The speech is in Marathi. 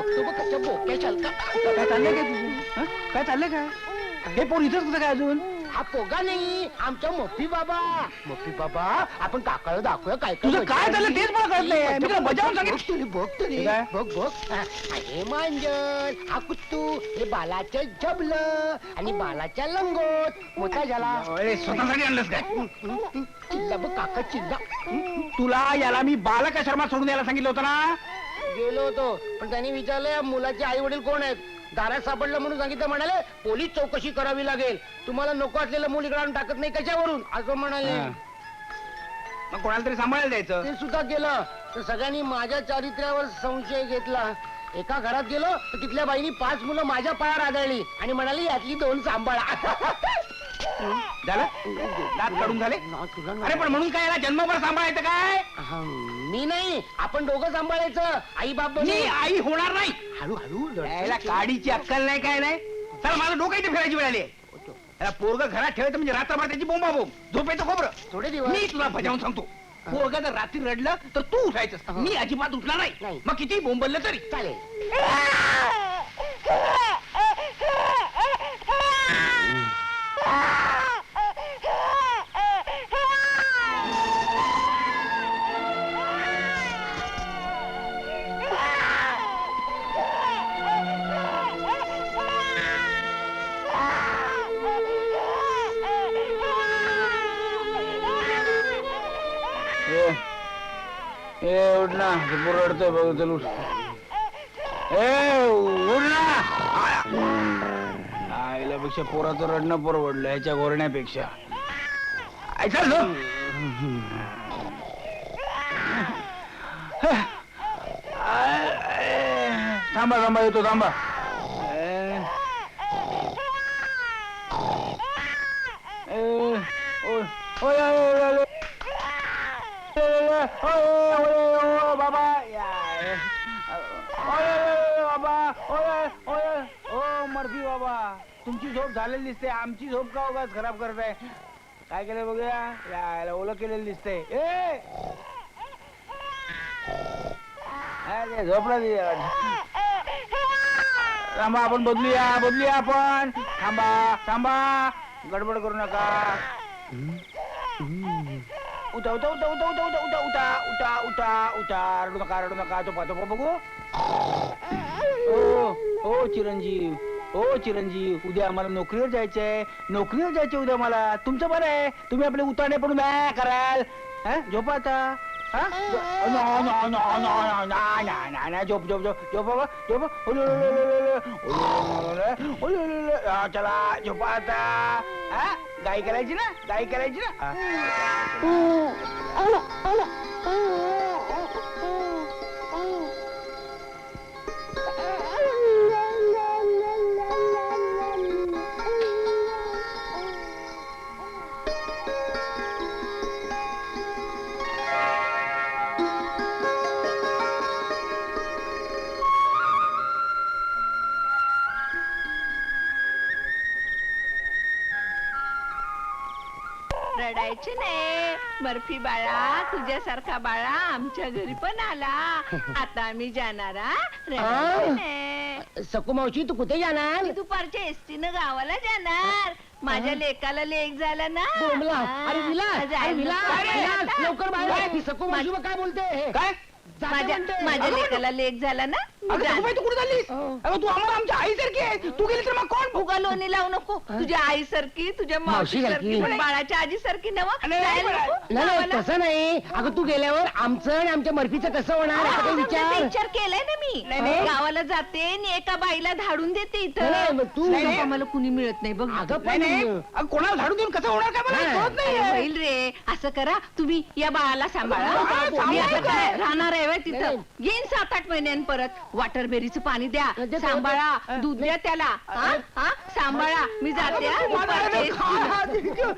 बघतो बघ कशा बोक्या काय चाललंय काय तुझं? हं? काय चाललंय काय? हे पोर इथंच कसं काय अजून? हा पोगा नाही आमचा मोठी बाबा. मोठी बाबा? आपण काकाला दाखवूया काय तुझं काय झालं तेच मला कळत नाही. मी तुला बजावून सांगितलं. बघ तरी. काय? बघ बघ. हा, हे मांजर हा कुत्तू हे बालाचं जबलं आणि बालाच्या लंगोट. मोठा झाला. अरे स्वतःसाठी आणलंस काय? चिल्ला बघ काका चिल्ला. तुला याला मी बालका शर्मा सोडून यायला सांगितलं होतं ना? गेलो होतो. पण त्यांनी विचारलं या मुलाचे आई वडील कोण आहेत? दारात सापडलं म्हणून सांगितलं म्हणाले पोलीस चौकशी करावी लागेल. तुम्हाला नको असलेलं मूल इकडे आणून टाकत नाही कशावरून असं म्हणाले. हा. मग कोणाला तरी सांभाळायला द्यायचं? ते सुद्धा केलं. तर सगळ्यांनी माझ्या चारित्र्यावर संशय घेतला. एका घरात गेलो तर तिथल्या बाईनी पाच मुलं माझ्या पायावर आदळली आणि म्हणाली यातली दोन सांभाळा. झालं? दात काढून झाले? अरे पण म्हणून काय याला जन्मभर सांभाळायचं काय? मी नाही आपण दोघं सांभाळायचं. आई बाप मी. आई होणार नाही. हळू हळू याला काडीची अक्कल नाही काय नाही. चल माझं डोकं इथे फिरायची वेळ आली. पोरग घरात ठेवायचं म्हणजे रात्रभर त्याची बोंबा बोंब झोपायचं खोबरं. थोडे दिवस. मी तुला बजावून सांगतो. पोरग जर रात्री रडलं तर तू उठायचं मी अजिबात उठला नाही. नाही. मग किती बोंबललं तरी. चालेल. ए उठ ना पोर रडतोय बघ चल उठ ए उठ ना आईला पोराचं रडणं परवडलं ह्याच्या गोरण्यापेक्षा आय, चल झोप. आय, आय. थांबा थांबा येतो थांबा ए. ए, ओय, ओय, ओय, ओय, ओय. बाबा बाबा ओ मर्फी बाबा तुमची झोप झालेली दिसते. आमची झोप का उगाच खराब करत आहे? काय केलं बघूया? यायला ओलं केलेलं दिसते ए! अरे झोपला दे थांबा आपण बदलूया बदलूया आपण. थांबा थांबा. गडबड करू नका. उठा उठा उठा उठा उठा उठा उठा उठा उठा उठा. उठा रडू नका रडू नका. तो पाहतो बघू. ओ ओ चिरंजीव. हो चिरंजीव उद्या आम्हाला नोकरीवर जायचंय नोकरीवर जायचे उद्या मला तुमचं बरं आहे तुम्ही आपले उतरणे पडून बॅ कराल हा झोपा आता हा? ना- ना- ना- ना, झोप झोप झोप झोप बाबा चला हा गाई करायची ना गाई करायची ना रडायचे नाही बर्फी बाळा तुझ्यासारखा बाळा आमच्या घरी पण आला आता आम्ही जाणार हा? रडायचे नाही सकू मावशी तू कुठे जाणार मी दुपारच्या एसटीनं गावाला जाणार माझ्या लेकाला लेक झाला ना बोंबला हा. अरे विलास अरे जायला विलास नको. विलास, लवकर बाहेर काय? ये. ही सकू मावशी बघ काय बोलते काय माझ्या. माझ्या लेकाला लेक झाला ना अगं जाणार. सगुबाई, तू कुठे चाललीस? अगं तू आम्हाला आमच्या आईसारखी आहे. तू गेली तर मग कोण? फुगा लोणी लावू नको. तुझ्या आई सारखी तुझ्या मावशी मावशीसारखी. बाळाच्या आजी सारखी नव नाही, नाही, नाही नाही तसं नाही. अगं तू गेल्यावर आमचं आणि आमच्या मर्फीचं कसं होणार? याचा काही विचार. विचार केलाय ना मी. नाही, नाही. गावाला जाते आणि एका बाईला धाडून देते नाही, नाही, इथं मग तू- नाही, नाही, मला कुणी मिळत नाही बघ. अगं नाही नाही. पण अगं, कोणाला झाडू देऊन कसं होणार काय मला नाही. कळत अरे नाही होईल रे असं करा तुम्ही या बाळाला सांभाळा. मी आता. काय राहणार आहे व्हय तिथं. येईन सात आठ महिन्यां परत. वॉटर बेरीचं पाणी द्या सांभाळा. दूध द्या त्याला हा? हा? सांभाळा मी जाते हा, एसटीनं.